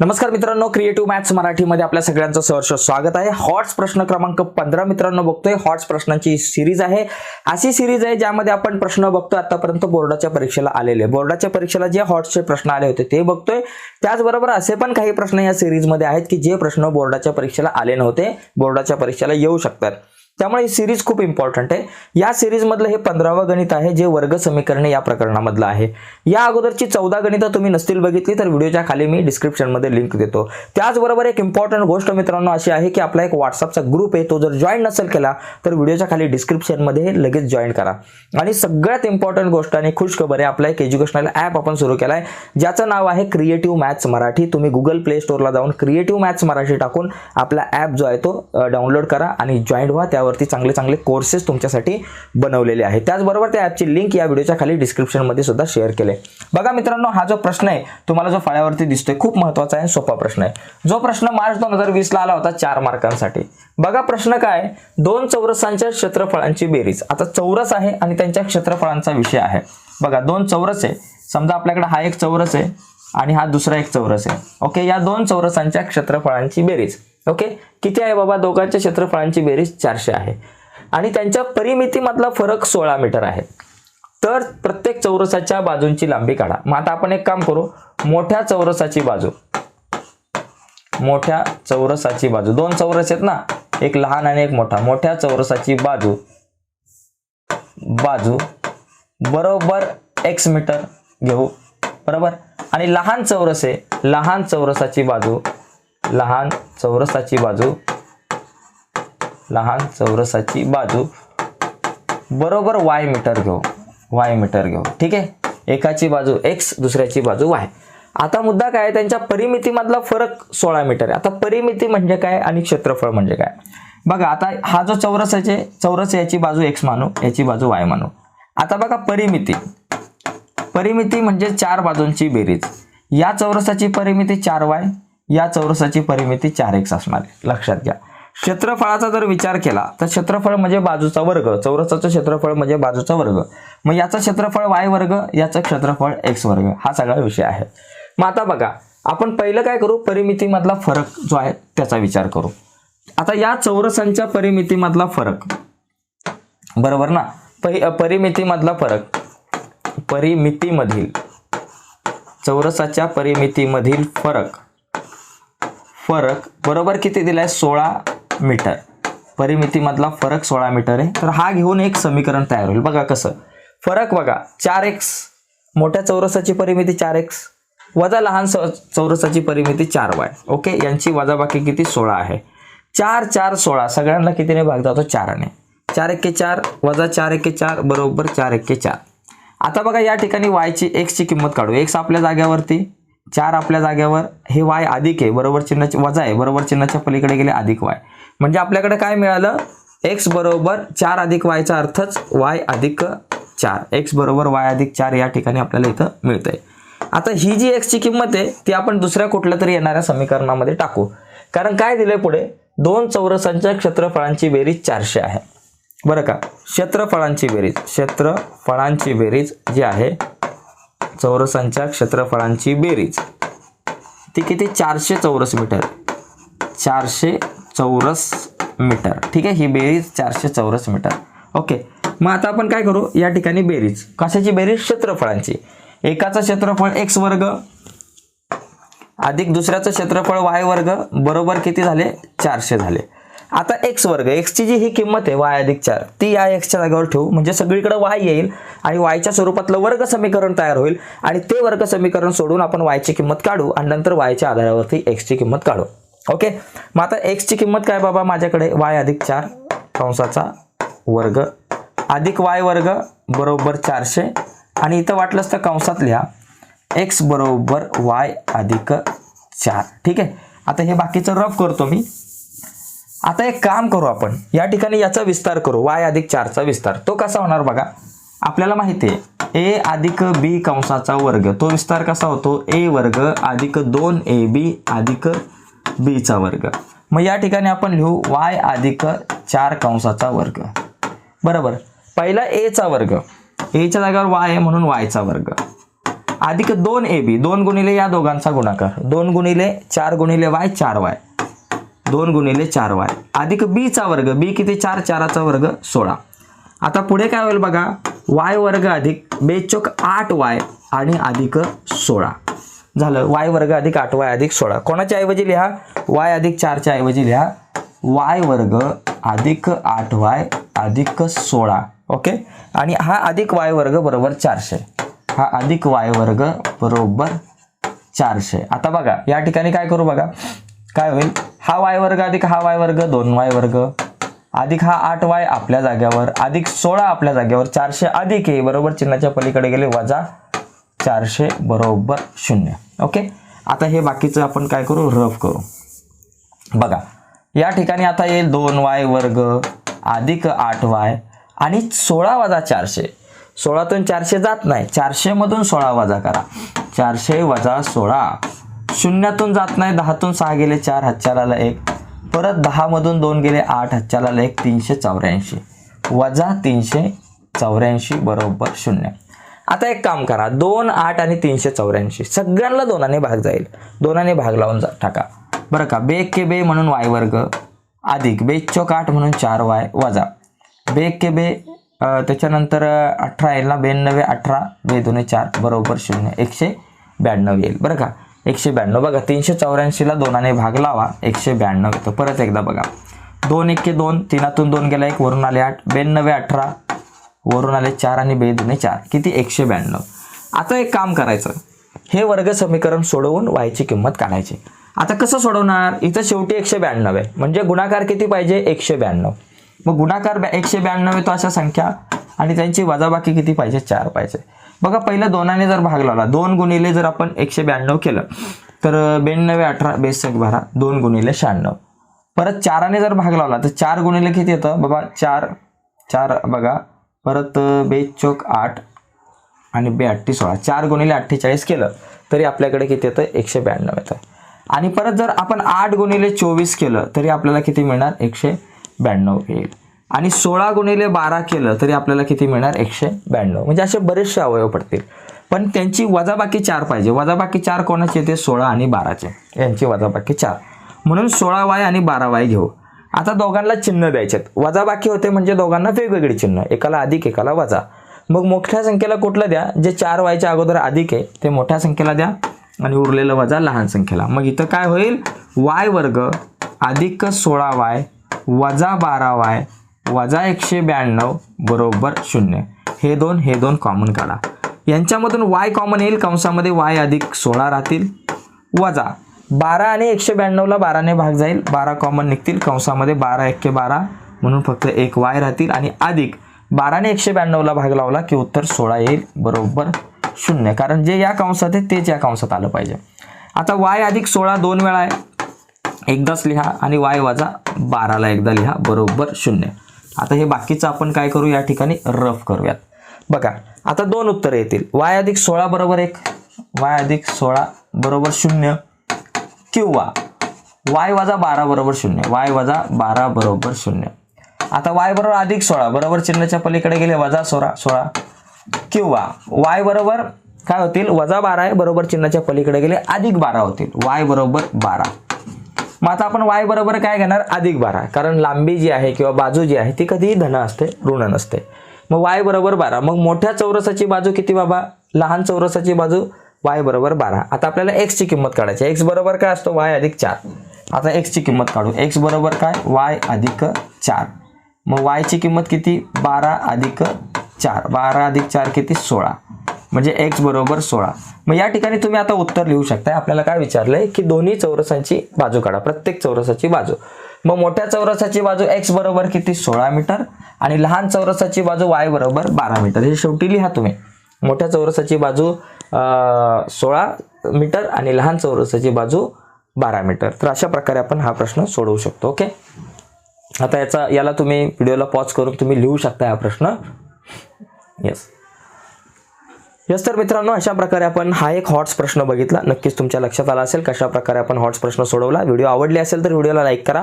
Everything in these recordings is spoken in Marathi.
नमस्कार मित्रांनो क्रिएटिव्ह मॅथ्स मराठीमध्ये आपल्या सगळ्यांचं सहर्ष स्वागत आहे. हॉट्स प्रश्न क्रमांक पंधरा मित्रांनो बघतोय. हॉट्स प्रश्नांची सिरीज आहे. अशी सिरीज आहे ज्यामध्ये आपण प्रश्न बघतोय. आतापर्यंत बोर्डाच्या परीक्षेला आलेले बोर्डाच्या परीक्षेला जे हॉट्सचे प्रश्न आले होते ते बघतोय. त्याचबरोबर असे पण काही प्रश्न या सिरीजमध्ये आहेत की जे प्रश्न बोर्डाच्या परीक्षेला आले नव्हते. बोर्डाच्या परीक्षेला येऊ शकतात. त्यामुळे ही सिरीज खूप इम्पॉर्टंट आहे. या सिरीजमधलं हे पंधरावं गणित आहे जे वर्ग समीकरणे या प्रकरणामधलं आहे. या अगोदरची चौदा गणितं तुम्ही नसतील बघितली तर व्हिडिओच्या खाली मी डिस्क्रिप्शनमध्ये लिंक देतो. त्याचबरोबर एक इम्पॉर्टंट गोष्ट मित्रांनो अशी आहे की आपला एक व्हॉट्सअपचा ग्रुप आहे तो जर जॉईन नसेल केला तर व्हिडिओच्या खाली डिस्क्रिप्शनमध्ये लगेच जॉईन करा. आणि सगळ्यात इम्पॉर्टंट गोष्ट आणि खुशखबर आहे आपला एक एज्युकेशनल ॲप आपण सुरू केला आहे ज्याचं नाव आहे क्रिएटिव्ह मॅथ्स मराठी. तुम्ही गुगल प्ले स्टोरला जाऊन क्रिएटिव्ह मॅथ्स मराठी टाकून आपला ॲप जो आहे तो डाउनलोड करा आणि जॉईन व्हा. त्यावरती चांगले चांगले कोर्सेस तुमच्यासाठी बनवलेले आहेत. त्याचबरोबर त्या ॲपची लिंक या व्हिडिओच्या खाली डिस्क्रिप्शनमध्ये सुद्धा शेअर केले बघा मित्रांनो हा जो प्रश्न आहे तुम्हाला जो फळ्यावरती दिसतोय खूप महत्त्वाचा आहे सोपा प्रश्न आहे. जो प्रश्न मार्च दोन हजार वीसला आला होता चार मार्कांसाठी. बघा प्रश्न काय दोन चौरसांच्या क्षेत्रफळांची बेरीज. आता चौरस आहे आणि त्यांच्या क्षेत्रफळांचा विषय आहे. बघा दोन चौरस आहे. समजा आपल्याकडे हा एक चौरस आहे आणि हा दुसरा एक चौरस आहे. ओके या दोन चौरसांच्या क्षेत्रफळांची बेरीज. ओके? किती आहे बाबा? दोघांच्या क्षेत्रफळांची बेरीज चारशे आहे. आणि त्यांच्या परिमितीमधला फरक सोळा मीटर आहे. तर प्रत्येक चौरसाच्या बाजूंची लांबी काढा. मग आता आपण एक काम करू. मोठ्या चौरसाची बाजू. मोठ्या चौरसाची बाजू. दोन चौरस आहेत ना? एक लहान आणि एक मोठा. मोठ्या चौरसाची बाजू बाजू बरोबर एक्स मीटर घेऊ. बरोबर? आणि लहान चौरस आहे. लहान चौरसाची बाजू लहान चौरसाची बाजू. लहान चौरसाची बाजू. बरोबर वाय मीटर घेऊ. वाय मीटर घेऊ. ठीक आहे? एकाची बाजू एक्स दुसऱ्याची बाजू वाय आता मुद्दा काय त्यांच्या परिमितीमधला फरक सोळा मीटर आहे. आता परिमिती म्हणजे काय आणि क्षेत्रफळ म्हणजे काय? बघा आता हा जो चौरस आहे चौरस याची बाजू एक्स मानू याची बाजू वाय मानू. आता बघा परिमिती. परिमिती म्हणजे चार बाजूंची बेरीज. या चौरसाची परिमिती चार वाय या चौरसाची परिमिती चार एक्स असणार आहे. लक्षात घ्या. क्षेत्रफळाचा जर विचार केला तर क्षेत्रफळ म्हणजे बाजूचा वर्ग. चौरसाचं क्षेत्रफळ म्हणजे बाजूचा वर्ग. मग याचं क्षेत्रफळ वाय वर्ग याचं क्षेत्रफळ एक्स वर्ग. हा सगळा विषय आहे. मग आता बघा आपण पहिलं काय करू? परिमितीमधला फरक जो आहे त्याचा विचार करू. आता या चौरसांच्या परिमितीमधला फरक. बरोबर ना? परि परिमितीमधला फरक. परिमितीमधील. चौरसाच्या परिमितीमधील फरक. फरक बरोबर किती दिलाय? सोळा मीटर. परिमितीमधला फरक सोळा मीटर आहे. तर हा घेऊन एक समीकरण तयार होईल. बघा कसं. फरक बघा. चार एक्स मोठ्या चौरसाची परिमिती चार एक्स वजा लहान चौरसाची परिमिती चार वाय ओके यांची वजाबाकी किती? सोळा आहे. चार चार सोळा. सगळ्यांना कितीने भाग जातो? चाराने. चार एक्के चार वजा चार एक्के चार बरोबर चार एक्के चार. आता बघा या ठिकाणी वायची एक्सची किंमत काढू. एक्स आपल्या जाग्यावरती चार आपल्या जाग्यावर हे वाय अधिक आहे. बरोबर चिन्हाची वजा आहे. बरोबर चिन्हाच्या पलीकडे गेले अधिक वाय. म्हणजे आपल्याकडे काय मिळालं? एक्स बरोबर चार अधिक वायचा अर्थच वाय अधिक चार. एक्स बरोबर वाय अधिक चार या ठिकाणी आपल्याला इथं मिळतंय. आता ही जी एक्सची किंमत आहे ती आपण दुसऱ्या कुठल्या तरी येणाऱ्या समीकरणामध्ये टाकू. कारण काय दिलंय पुढे? दोन चौरसांच्या क्षेत्रफळांची बेरीज चारशे आहे. बरं का? क्षेत्रफळांची बेरीज क्षेत्रफळांची बेरीज जी आहे चौरसांच्या क्षेत्रफळांची बेरीज. ती किती? चारशे चौरस मीटर. चारशे चौरस मीटर. ठीक आहे? ही बेरीज चारशे चौरस मीटर. ओके. मग आता आपण काय करू? या ठिकाणी बेरीज. कशाची बेरीज? क्षेत्रफळांची. एकाचं क्षेत्रफळ एक्स वर्ग अधिक दुसऱ्याचं क्षेत्रफळ वाय वर्ग. बरोबर किती झाले? चारशे झाले. आता एक्स वर्ग एक्सची जी ही किंमत आहे वाय अधिक चार ती या एक्सच्या जागेवर ठेवू. म्हणजे सगळीकडे वाय येईल आणि वायच्या स्वरूपातलं वर्ग समीकरण तयार होईल आणि ते वर्ग समीकरण सोडून आपण वायची किंमत काढू आणि नंतर वायच्या आधारावरती एक्सची किंमत काढू. ओके? मग आता एक्सची किंमत काय बाबा माझ्याकडे? वाय अधिक चार कंसाचा वर्ग अधिक वाय वर्ग बरोबर चारशे. आणि इथं वाटलंच तर कंसात लिहा एक्स बरोबर वाय अधिक चार. ठीक आहे? आता हे बाकीचं रफ करतो मी. आता एक काम करू आपण. या ठिकाणी याचा विस्तार करू. वाय अधिक चारचा विस्तार. तो कसा होणार बघा. आपल्याला माहिती आहे. ए अधिक बी कंसाचा वर्ग. तो विस्तार कसा होतो? ए वर्ग अधिक दोन ए बी अधिक बीचा वर्ग. मग या ठिकाणी आपण लिहू वाय अधिक चार कंसाचा वर्ग. बरोबर? पहिला एचा वर्ग. एच्या जागेवर वाय आहे म्हणून वायचा वर्ग. अधिक दोन ए बी. दोन गुणिले या दोघांचा गुणाकार. दोन गुणिले चार गुणिले वाय चार वाय दोन गुणिले चार वाय. अधिक बीचा वर्ग बी किती चार चाराचा वर्ग सोळा. आता पुढे काय होईल बघा वाय वर्ग अधिक बेचोक आठ वाय आणि अधिक सोळा. झालं वाय वर्ग अधिक आठ वाय अधिक सोळा. कोणाच्या ऐवजी लिहा? वाय अधिक चारच्या ऐवजी लिहा. वाय वर्ग अधिक आठ वाय अधिक सोळा. ओके? आणि हा अधिक वाय वर्ग बरोबर चारशे. हा अधिक वाय वर्ग बरोबर चारशे. आता बघा या ठिकाणी काय करू बघा. काय होईल? हा वाय वर्ग अधिक हा वाय वर्ग दोन वाय वर्ग. अधिक हा आठ वाय आपल्या जाग्यावर अधिक सोळा आपल्या जाग्यावर चारशे अधिक आहे बरोबर चिन्हाच्या पलीकडे गेले वजा चारशे बरोबर शून्य. ओके? आता हे बाकीचं आपण काय करू? रफ करू. बघा या ठिकाणी आता येईल दोन वाय वर्ग अधिक आठ वाय आणि सोळा वजा चारशे. सोळातून चारशे जात नाही. चारशेमधून सोळा वजा करा. चारशे वजा सोळा. शून्यातून जात नाही दहातून सहा गेले चार हातच्याला एक. परत दहामधून दोन गेले आठ हातच्याला एक तीनशे चौऱ्याऐंशी. वजा तीनशे चौऱ्याऐंशी बरोबर शून्य. आता एक काम करा दोन आठ आणि तीनशे चौऱ्याऐंशी. सगळ्यांना दोनाने भाग जाईल. दोनाने भाग लावून जा टाका. बरं का? बे के बे म्हणून वाय वर्ग अधिक. बेचोक आठ म्हणून चार वाय वजा. बे के बे त्याच्यानंतर अठरा येईल ना? ब्याण्णवे अठरा. बे दोन चार बरोबर शून्य. एकशे ब्याण्णव येईल. बरं का? एकशे ब्याण्णव. बघा तीनशे चौऱ्याऐंशीला दोनाने भाग लावा. एकशे ब्याण्णव येतो. परत एकदा बघा. दोन एके दोन तीनातून दोन गेला एक वरून आले आठ. ब्याण्णवे अठरा वरून आले चार आणि बे दुने चार. किती? एकशे ब्याण्णव. आता एक काम करायचं. हे वर्ग समीकरण सोडवून वायची किंमत काढायची. आता कसं सोडवणार? इथं शेवटी एकशे ब्याण्णव आहे. म्हणजे गुणाकार किती पाहिजे? एकशे ब्याण्णव. मग गुणाकार ब्या- एकशे ब्याण्णव येतो अशा संख्या. आणि त्यांची वजाबाकी किती पाहिजे? चार पाहिजे. बघा पहिलं दोनाने जर भाग लावला दोन गुणिले जर आपण एकशे ब्याण्णव केलं तर ब्याण्णव अठरा बेसक बारा दोन गुणिले शहाण्णव. परत चाराने जर भाग लावला तर चार गुणिले किती येतं? बाबा चार. चार बघा. परत बे चौक आठ आणि बे अठ्ठी सोळा. चार गुणिले अठ्ठेचाळीस केलं तरी आपल्याकडे किती येतं? एकशे ब्याण्णव येतं. आणि परत जर आपण आठ गुणिले चोवीस केलं तरी आपल्याला किती मिळणार? एकशे ब्याण्णव येईल. आणि सोळा गुणिले बारा केलं तरी आपल्याला किती मिळणार? एकशे ब्याण्णव. म्हणजे असे बरेचसे अवयव पडतील. पण त्यांची वजाबाकी चार पाहिजे. वजाबाकी चार कोणाचे येते? सोळा आणि बाराचे. यांची वजाबाकी चार. म्हणून सोळा वाय आणि बारा वाय घेऊ. आता दोघांना चिन्ह द्यायचे वजाबाकी होते म्हणजे दोघांना वेगवेगळी चिन्ह. एकाला अधिक एकाला वजा. मग मोठ्या संख्येला कुठलं द्या? जे चार वायच्या अगोदर अधिक आहे ते मोठ्या संख्येला द्या. आणि उरलेलं वजा लहान संख्येला. मग इथं काय होईल? वाय वर्ग अधिक सोळा वाय वजा बारा वाय वजा एकशे ब्याण्णव बरोबर शून्य. हे दोन हे दोन कॉमन काढा. यांच्यामधून वाय कॉमन येईल कंसामध्ये वाय अधिक सोळा राहतील. वजा बारा आणि एकशे ब्याण्णवला बाराने भाग जाईल बारा कॉमन निघतील कंसामध्ये बारा एक्के बारा म्हणून फक्त एक वाय राहतील आणि अधिक बाराने एकशे ब्याण्णवला भाग लावला की उत्तर सोळा येईल बरोबर शून्य. कारण जे या कंसात आहे तेच या कंसात आलं पाहिजे. आता वाय अधिक सोळा दोन वेळा आहे. एकदाच लिहा आणि वाय वाजा बाराला एकदा लिहा बरोबर शून्य. आता हे बाकीचं आपण काय करू? या ठिकाणी रफ करूयात. बघा आता दोन उत्तरे येतील. वाय अधिक सोळा बरोबर एक वाय अधिक सोळा बरोबर शून्य किंवा वाय वजा बारा बरोबर शून्य वाय वजा बारा बरोबर शून्य. आता वाय बरोबर अधिक सोळा बरोबर चिन्हाच्या पलीकडे गेले वजा सोळा सोळा किंवा वाय बरोबर काय होतील? वजा बारा आहे बरोबर चिन्हाच्या पलीकडे गेले अधिक बारा होतील. वाय बरोबर बारा. मग आता आपण वाय बरोबर काय घेणार? अधिक बारा. कारण लांबी जी आहे किंवा बाजू जी आहे ती कधीही धन असते ऋण नसते. मग वाय बरोबर बारा. मग मोठ्या चौरसाची बाजू किती बाबा? लहान चौरसाची बाजू वाय बरोबर बारा. आता आपल्याला एक्सची किंमत काढायची एक्स बरोबर काय असतो? वाय अधिक चार. आता एक्सची किंमत काढू. एक्स बरोबर काय? वाय अधिक चार. मग वायची किंमत किती? बारा अधिक चार. बारा अधिक चार किती? सोळा. म्हणजे एक्स बरोबर सोळा. मग या ठिकाणी तुम्ही आता उत्तर लिहू शकताय. आपल्याला काय विचारलंय की दोन्ही चौरसांची बाजू काढा. प्रत्येक चौरसाची बाजू. मग मोठ्या चौरसाची बाजू एक्स बरोबर किती? सोळा मीटर. आणि लहान चौरसाची बाजू वाय बरोबर बारा मीटर. हे शेवटी लिहा तुम्ही. मोठ्या चौरसाची बाजू सोळा मीटर आणि लहान चौरसाची बाजू बारा मीटर. तर अशा प्रकारे आपण हा प्रश्न सोडवू शकतो. ओके? आता याचा याला तुम्ही व्हिडिओला पॉज करून तुम्ही लिहू शकता हा प्रश्न. येस यस तर मित्रांनो अशा प्रकारे आपण हा एक हॉट्स प्रश्न बघितला. नक्कीच तुमच्या लक्षात आला असेल कशा प्रकारे आपण हॉट्स प्रश्न सोडवला. व्हिडिओ आवडले असेल तर व्हिडिओला लाईक करा.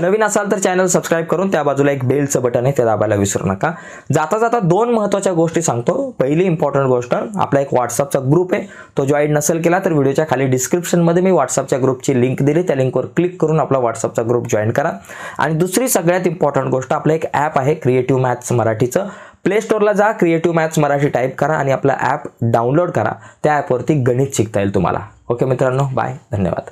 नवीन असाल तर चॅनल सबस्क्राईब करून त्या बाजूला एक बेलचं बटन आहे ते दाबायला विसरू नका. जाता जाता दोन महत्त्वाच्या गोष्टी सांगतो. पहिली इम्पॉर्टंट गोष्ट आपला एक व्हॉट्सअपचा ग्रुप आहे. तो जॉईन नसेल केला तर व्हिडिओच्या खाली डिस्क्रिप्शनमध्ये मी व्हॉट्सअपच्या ग्रुपची लिंक दिली. त्या लिंकवर क्लिक करून आपला व्हॉट्सअपचा ग्रुप जॉईन करा. आणि दुसरी सगळ्यात इम्पॉर्टंट गोष्ट आपलं एक ॲप आहे क्रिएटिव्ह मॅथ्स मराठीचं. प्ले स्टोअरला जा क्रिएटिव्ह मॅथ्स मराठी टाईप करा आणि आपला ॲप डाउनलोड करा. त्या ॲपवरती गणित शिकता येईल तुम्हाला. ओके मित्रांनो बाय धन्यवाद.